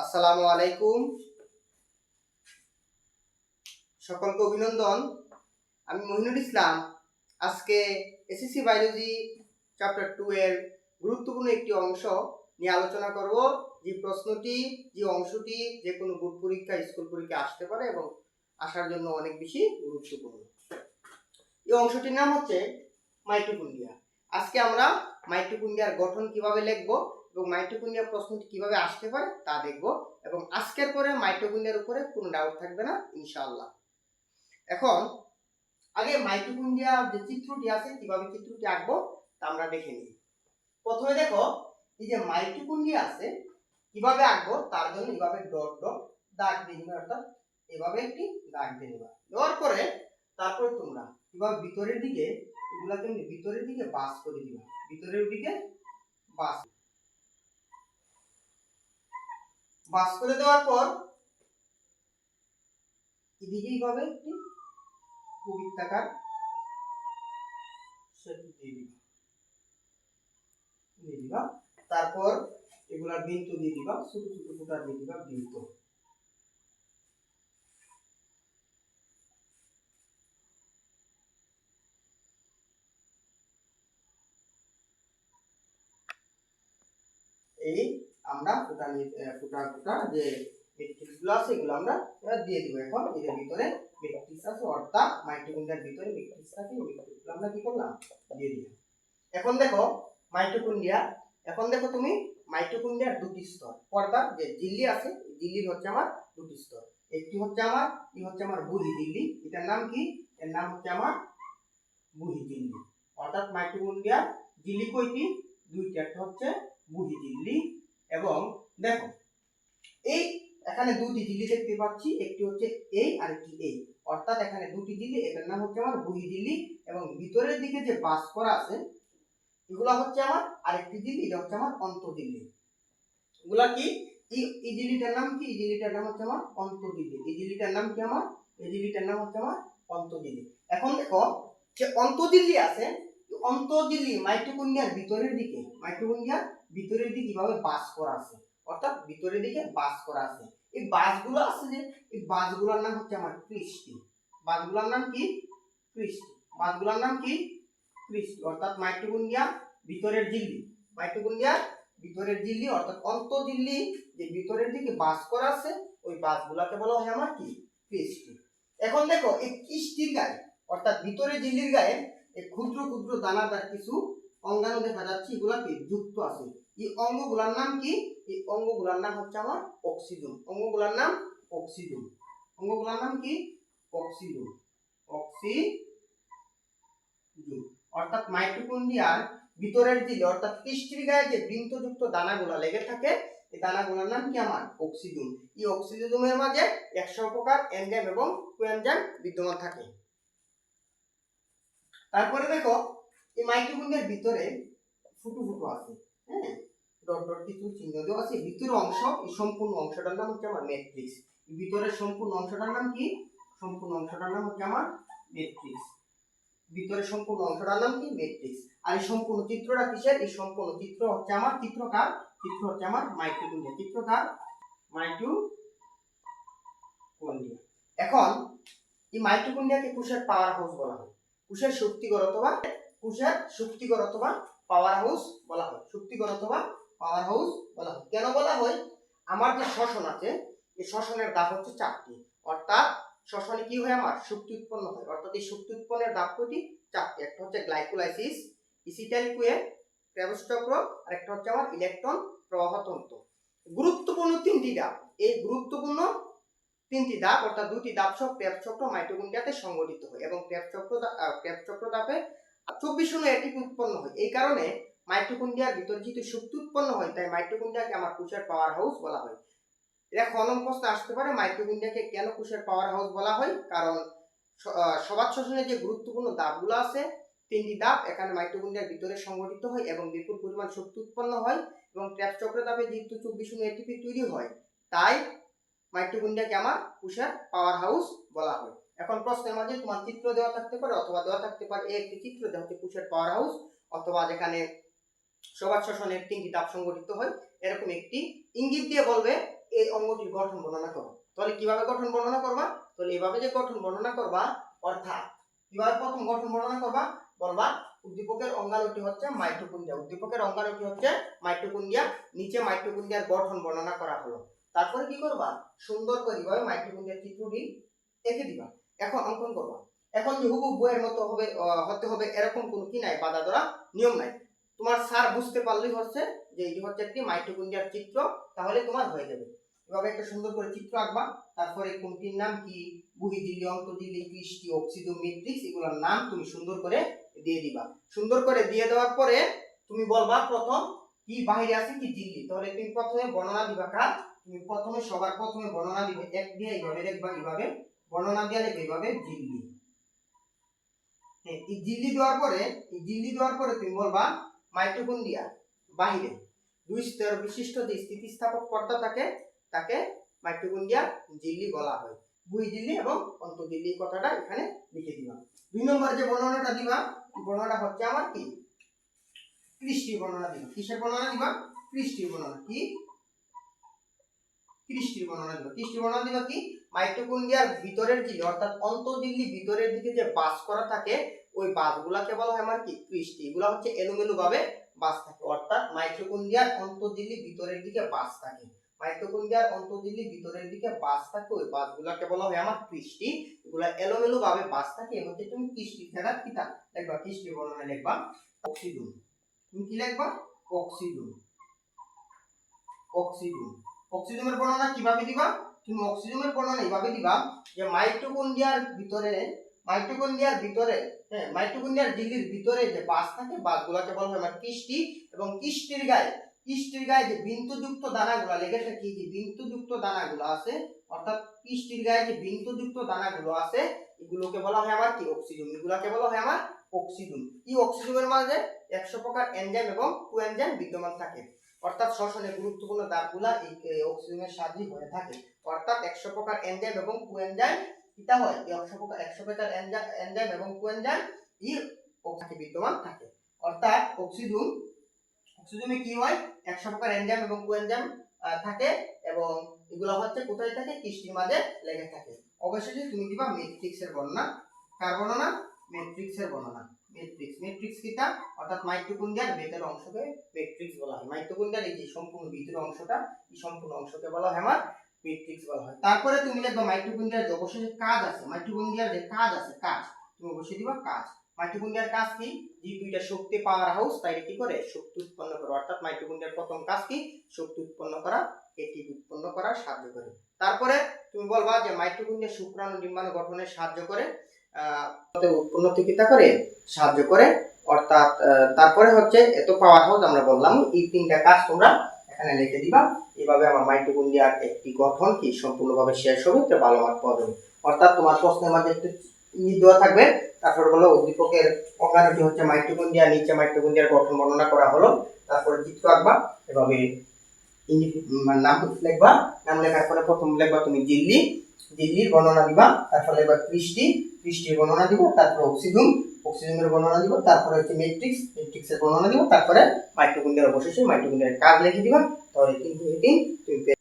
আসসালামু আলাইকুম। সকলকে অভিনন্দন। আমি মহিনুল ইসলাম। আজকে এসএসসি বায়োলজি চ্যাপ্টার টু এর গুরুত্বপূর্ণ একটি অংশ নিয়ে আলোচনা করব। যে প্রশ্নটি, যে অংশটি যে কোনো বোর্ড পরীক্ষা, স্কুল পরীক্ষা আসতে পারে এবং আসার জন্য অনেক বেশি গুরুত্বপূর্ণ। এই অংশটির নাম হচ্ছে মাইটোকন্ড্রিয়া। আজকে আমরা মাইটোকন্ড্রিয়ার গঠন কীভাবে লিখব এবং মাইটোকন্ড্রিয়া প্রশ্নটি কীভাবে আসতে পারে তা দেখব এবং আজকের পরে মাইটোকন্ড্রিয়ার উপরে কোনো ডাউট থাকবে না, ইনশাআল্লাহ। এখন, আগে মাইটোকন্ড্রিয়ার যে চিত্রটি আছে, কীভাবে চিত্রটি আঁকবো তা আমরা দেখে নিই। প্রথমে দেখো, এই যে মাইটোকন্ড্রিয়া আছে, কীভাবে আঁকবো তার জন্য এইভাবে ডট ডট দাগ দিয়ে নিবে, অর্থাৎ এভাবে একটি দাগ দিয়ে নিবা। দেওয়ার পরে তারপরে তোমরা কীভাবে ভিতরের দিকে, এগুলাকে এমনি ভিতরের দিকে বাস করে দিবা। ভিতরের দিকে বাস। বাস করে দেওয়ার পর এদিকে এইভাবে একটি দিয়ে দিবা। তারপর এগুলা বিন্তু দিয়ে দিবা, ছোট ছোট দিয়ে দিবা এই আমরা ফুটা ফুটা ফুটা যে মেট্রিক্সগুলো আছে, এগুলো আমরা দিয়ে দিব এখন। এর ভিতরে মেট্রিক্স আছে, অর্থাৎ মাইটোকন্ড্রিয়ার ভিতরে মেট্রিক্স থাকে ওই আমরা কি করলাম? দিয়ে দিলাম। এখন দেখো মাইটোকন্ড্রিয়া এখন দেখো তুমি মাইটোকন্ড্রিয়ার দুটি স্তর। অর্থাৎ যে ঝিল্লি আছে, এই ঝিল্লির হচ্ছে আমার দুটি স্তর। একটি হচ্ছে আমার কি হচ্ছে আমার বুহি ঝিল্লি এটার নাম কি? এর নাম হচ্ছে আমার বুহি ঝিল্লি অর্থাৎ মাইটোকন্ড্রিয়ার ঝিল্লি কয়টি? দুইটি। একটা হচ্ছে বুহি ঝিল্লি এবং দেখো, এই এখানে দুটি ঝিল্লি দেখতে পাচ্ছি, একটি হচ্ছে এই আর একটি এই অর্থাৎ এখানে দুটি ঝিল্লি এটার নাম হচ্ছে আমার বুহি ঝিল্লি এবং ভিতরের দিকে যে বাস করা আছে, এগুলা হচ্ছে আমার আরেকটি ঝিল্লি এটা হচ্ছে আমার অন্তঃঝিল্লি এগুলা কি? এই ঝিল্লিটার নাম কি? এই নাম হচ্ছে আমার অন্তঃঝিল্লি এই ঝিল্লিটার নাম কি আমার? এই ঝিল্লিটার নাম হচ্ছে আমার অন্তঃঝিল্লি এখন দেখো, যে অন্তঃঝিল্লি আছে অন্তঃঝিল্লি মাইটোকন্ড্রিয়ার ভিতরের দিকে, মাইটোকন্ড্রিয়ার ভিতরের দিকে কীভাবে বাস করা আছে? অর্থাৎ ভিতরের দিকে বাস করা আছে। এই বাসগুলো আছে যে, এই বাসগুলোর নাম হচ্ছে আমার কৃষ্টি। বাসগুলোর নাম কি? কৃষ্টি। বাসগুলোর নাম কি? কৃষ্টি। অর্থাৎ মাইটোকন্ড্রিয়া ভিতরের ঝিল্লি মাইটোকন্ড্রিয়া ভিতরের ঝিল্লি অর্থাৎ অন্তঃঝিল্লি যে ভিতরের দিকে বাস করা আছে, ওই বাসগুলোকে বলা হয় আমার কি? কৃষ্টি। এখন দেখো, এই কৃষ্টির গায়ে, অর্থাৎ ভিতরের ঝিল্লির গায়ে, এই ক্ষুদ্র ক্ষুদ্র দানাদার কিছু অঙ্গাণু দেখা যাচ্ছে এগুলা কি যুক্ত আছে। এই অঙ্গগুলার নাম কি? এই অঙ্গগুলার নাম হচ্ছে আমার অক্সিজেন। অঙ্গগুলার নাম অক্সিজেন। অঙ্গগুলার নাম কি? অক্সিজেন। অক্সিজেন। অর্থাৎ মাইটোকন্ড্রিয়ার ভিতরের দিকে অর্থাৎ কৃষ্টির গায়ে যে বৃন্তযুক্ত দানাগুলা লেগে থাকে, এই দানাগুলোর নাম কি আমার? অক্সিজেন। এই অক্সিজেনের মাঝে একশো প্রকার এনজাইম এবং কোএনজাইম বিদ্যমান থাকে। তারপরে দেখো এই মাইটোকন্ড্রিয়ার ভিতরে ফুটু ফুটু আছে হ্যাঁ? ডট ডট কিছু চিহ্ন দেওয়া আছে। ভিতরের অংশ, এই সম্পূর্ণ অংশটার নাম হচ্ছে আমার ম্যাট্রিক্স ভিতরের সম্পূর্ণ অংশটার নাম কি? সম্পূর্ণ অংশটার নাম হচ্ছে আমার ম্যাট্রিক্স ভিতরের সম্পূর্ণ অংশটার নাম কি? ম্যাট্রিক্স আর এই সম্পূর্ণ চিত্রটা কিসের? এই সম্পূর্ণ চিত্র হচ্ছে আমার চিত্রকার। চিত্র হচ্ছে আমার মাইটোকন্ড্রিয়া চিত্রকার মাইটোকন্ড্রিয়া এখন, এই মাইটোকন্ড্রিয়াকে কোষের পাওয়ার হাউস বলা হয়। কোষের শক্তিগর অথবা কোষের শক্তিগর অথবা পাওয়ার হাউস বলা হয়। শক্তিগর অথবা পাওয়ার হাউস বলা হয়। কেন বলা হয়? আমার যে শ্বসন আছে, এই শ্বসনের দাব হচ্ছে চারটি। অর্থাৎ শ্বসনে কি হয় আমার? শক্তি উৎপন্ন হয়। অর্থাৎ এই শক্তি উৎপন্নের দাব কয়টি চারটি। একটা হচ্ছে গ্লাইকোলাইসিস ইসিটাইল কুয়ে ক্র্যাবস চক্র, আর একটা হচ্ছে আমার ইলেকট্রন প্রবাহতন্ত্র গুরুত্বপূর্ণ তিনটি ডাব এই গুরুত্বপূর্ণ তিনটি দাব অর্থাৎ দুটি দাব সহ ক্র্যাব চক্র মাইটোকন্ড্রিয়াতে সংগঠিত হয় এবং ক্র্যাব চক্র ক্র্যাব চক্র দাবে চব্বিশ শূন্য এটিপি উৎপন্ন হয়। এই কারণে মাইটোকন্ড্রিয়ার ভিতরে যেহেতু শক্তি উৎপন্ন হয় তাই মাইটোকন্ড্রিয়াকে আমার কোষের পাওয়ার হাউস বলা হয়। এটা খনন প্রশ্ন আসতে পারে মাইটোকন্ড্রিয়াকে কেন কোষের পাওয়ার হাউস বলা হয়? কারণ স- আহ, সবাত শ্বসনের যে গুরুত্বপূর্ণ দাবগুলো আছে তিনটি দাব এখানে মাইটোকন্ড্রিয়ার ভিতরে সংগঠিত হয় এবং বিপুল পরিমাণ শক্তি উৎপন্ন হয় এবং ট্র্যাপ চক্র দাবে যেহেতু চব্বিশ শূন্য এটিপি তৈরি হয় তাই মাইটোকন্ড্রিয়াকে আমার কোষের পাওয়ার হাউস বলা হয়। এখন প্রশ্নের মাঝে তোমার চিত্র দেওয়া থাকতে পারে অথবা দেওয়া থাকতে পারে, এই একটি চিত্র দেওয়া হচ্ছে কোষের পাওয়ার হাউস অথবা যেখানে সবার শ্বসনের তিনটি তাপ সংগঠিত হয়, এরকম একটি ইঙ্গিত দিয়ে বলবে, এই অঙ্গটির গঠন বর্ণনা করো। তাহলে কীভাবে গঠন বর্ণনা করবা? তাহলে এভাবে যে গঠন বর্ণনা করবা, অর্থাৎ কীভাবে প্রথম গঠন বর্ণনা করবা? বলবা, উদ্দীপকের অঙ্গাণুটি হচ্ছে মাইটোকন্ড্রিয়া। উদ্দীপকের অঙ্গাণুটি হচ্ছে মাইটোকন্ড্রিয়া, নিচে মাইটোকন্ড্রিয়ার গঠন বর্ণনা করা হলো। তারপরে কি করবা? সুন্দর করে এভাবে মাইটোকন্ড্রিয়ার চিত্রটি এঁকে দিবা। এখন অঙ্কন করবা। এখন যে হুবু বইয়ের মতো হবে হতে হবে, এরকম কোনো কি নাই, বাধা ধরা নিয়ম নাই। তোমার স্যার বুঝতে পারলেই হচ্ছে যে এটি হচ্ছে একটি মাইটোকন্ড্রিয়ার চিত্র, তাহলে তোমার হয়ে যাবে। এভাবে একটা সুন্দর করে চিত্র আঁকবা, তারপরে কোনটির নাম কি বুহিদিলি অন্তদিলি কৃষ্টি অক্সিজো মেট্রিক্স এগুলোর নাম তুমি সুন্দর করে দিয়ে দিবা। সুন্দর করে দিয়ে দেওয়ার পরে তুমি বলবা, প্রথম কি বাহিরে আছে, কি দিল্লি? তাহলে তুমি প্রথমে বর্ণনা দিবা কাজ তুমি প্রথমে সবার প্রথমে বর্ণনা দিবে, এক দিয়ে এইভাবে দেখবা এইভাবে বর্ণনা দিয়ে লিখবে এইভাবে দিল্লি হ্যাঁ এই দিল্লি দেওয়ার পরে, এই দিল্লি দেওয়ার পরে তুমি বলবা মাইটোকন্ড্রিয়া বাহিরে। দুই স্তর বিশিষ্ট যে স্থিতিস্থাপক কর্তা থাকে, তাকে মাইটোকন্ড্রিয়া ঝিল্লি বলা হয়। বুই দিল্লি এবং অন্তঃঝিল্লি কথাটা এখানে লিখে দিবা। দুই নম্বর যে বর্ণনাটা দিবা বর্ণনাটা হচ্ছে আমার কি? কৃষ্টির বর্ণনা দিবা। কিসের বর্ণনা দিবা? কৃষ্টির বর্ণনা। কি? কৃষ্টির বর্ণনা দিবা। কৃষ্টির বর্ণনা দিবা কি? মাইটোকন্ড্রিয়ার ভিতরের ঝিল্লি অর্থাৎ অন্তঃঝিল্লি ভিতরের দিকে যে বাস করা থাকে, ওই বাসগুলাকে বলা হয় আমার কি? কৃষ্টি এগুলা হচ্ছে এলোমেলো ভাবে বাস থাকে, অর্থাৎ মাইটোকন্ড্রিয়ার অন্তঃঝিল্লি ভিতরের দিকে বাস থাকে। মাইটোকন্ড্রিয়ার অন্তঃঝিল্লি ভিতরের দিকে বাস থাকে, ওই বাসগুলাকে বলা হয় আমার কৃষ্টি এগুলা এলোমেলো ভাবে বাস থাকে, এ হচ্ছে তুমি কৃষ্টি ছাড়া কিতা লিখবা কৃষ্টির বর্ণনা লিখবা অক্সিজুন তুমি কি লিখবা? অক্সিজুন অক্সিজুন অক্সিজেনের বর্ণনা কীভাবে দিবা? তুমি অক্সিজেনের বর্ণনা এইভাবে দিবা যে মাইটোকন্ড্রিয়ার ভিতরে মাইটোকন্ড্রিয়ার ভিতরে হ্যাঁ মাইটোকন্ড্রিয়ার ঝিল্লির ভিতরে যে বাস থাকে, বাসগুলোকে বলা হয় কিষ্টি এবং কিষ্টির গায়ে কিষ্টির গায়ে যে বিন্দুযুক্ত দানাগুলো লেগে থাকে যে বিন্দুযুক্ত দানাগুলো আছে, অর্থাৎ কিষ্টির গায়ে যে বিন্দুযুক্ত দানাগুলো আছে, এগুলোকে বলা হয় আমার কি? অক্সিজেন। এগুলোকে বলা হয় আমার অক্সিজেন। এই অক্সিজেনের মাঝে একশো প্রকার এনজাইম এবং কোএনজাইম বিদ্যমান থাকে। অর্থাৎ শ্বসনে গুরুত্বপূর্ণ দাগগুলা এই অক্সিজেনের সাহায্যে হয়ে থাকে। অর্থাৎ একশো প্রকার এনজাইম এবং কোএনজাইম কিতা হয়। এই একশো প্রকার একশো প্রকার এনজাইম এবং কোএনজাইম ই ওখানে বিদ্যমান থাকে। অর্থাৎ অক্সিজেন, অক্সিজেনে কি হয়? একশো প্রকার এনজাইম এবং কোএনজাইম থাকে এবং এগুলো হচ্ছে কোথায় থাকে? কিস্তির মাঝে লেগে থাকে। অবশেষে তুমি দিবা ম্যাট্রিক্সের বর্ণনা। কার বর্ণনা? ম্যাট্রিক্সের বর্ণনা। ম্যাট্রিক্স ম্যাট্রিক্স কিটা অর্থাৎ মাইটোকন্ড্রিয়ার ভেতরের অংশকে ম্যাট্রিক্স বলা হয়। মাইটোকন্ড্রিয়ার এই যে সম্পূর্ণ ভিতরের অংশটা, এই সম্পূর্ণ অংশকে বলা হয় আমার ম্যাট্রিক্স বলা হয়। তারপরে তুমি লিখবা মাইটোকন্ড্রিয়ার যে অবশেষে কাজ আছে মাইটোকন্ড্রিয়ার যে কাজ আছে, কাজ, তুমি অবশ্যই দিবা কাজ। মাইটোকন্ড্রিয়ার কাজ কি? যে দুইটা শক্তি পাওয়ার হাউস তাই কি করে? শক্তি উৎপন্ন করে। অর্থাৎ মাইটোকন্ড্রিয়ার প্রথম কাজ কি? শক্তি উৎপন্ন করা, এটি উৎপন্ন করার সাহায্য করে। তারপরে তুমি বলবা যে মাইটোকন্ড্রিয়া শুক্রাণু ডিম্বাণু গঠনে সাহায্য করে। আহ উৎপন্নতি কিতা করে? সাহায্য করে। অর্থাৎ তারপরে হচ্ছে এত পাওয়ার হাউস আমরা বললাম, এই তিনটা কাজ তোমরা এখানে লিখে দিবা। এইভাবে আমার মাইটোকন্ড্রিয়ার একটি গঠন কি সম্পূর্ণভাবে শেষ হবে তো ভালো মার্ক পাওয়া যাবে। অর্থাৎ তোমার প্রশ্নের মাঝে একটু ই দেওয়া থাকবে। তারপর বলো, উদ্দীপকের অঙ্গাণুটি হচ্ছে মাইটোকন্ড্রিয়া, নিচে মাইটোকন্ড্রিয়ার গঠন বর্ণনা করা হলো। তারপরে চিত্র আঁকবা, এভাবে নাম লিখবা, নাম লেখার পরে প্রথম লিখবা তুমি দিল্লি, দিল্লির বর্ণনা দিবা, তারপর লিখবা কৃষ্টি, কৃষ্টির বর্ণনা দিব, তারপরে অক্সিজেন অক্সিজেনের বর্ণনা দিব, তারপরে হচ্ছে ম্যাট্রিক্স ম্যাট্রিক্সের বর্ণনা দিব, তারপরে মাইটোকন্ড্রিয়ার অবশেষে মাইটোকন্ড্রিয়ার কাজ লিখে দিবা, তাহলে তিন তুমি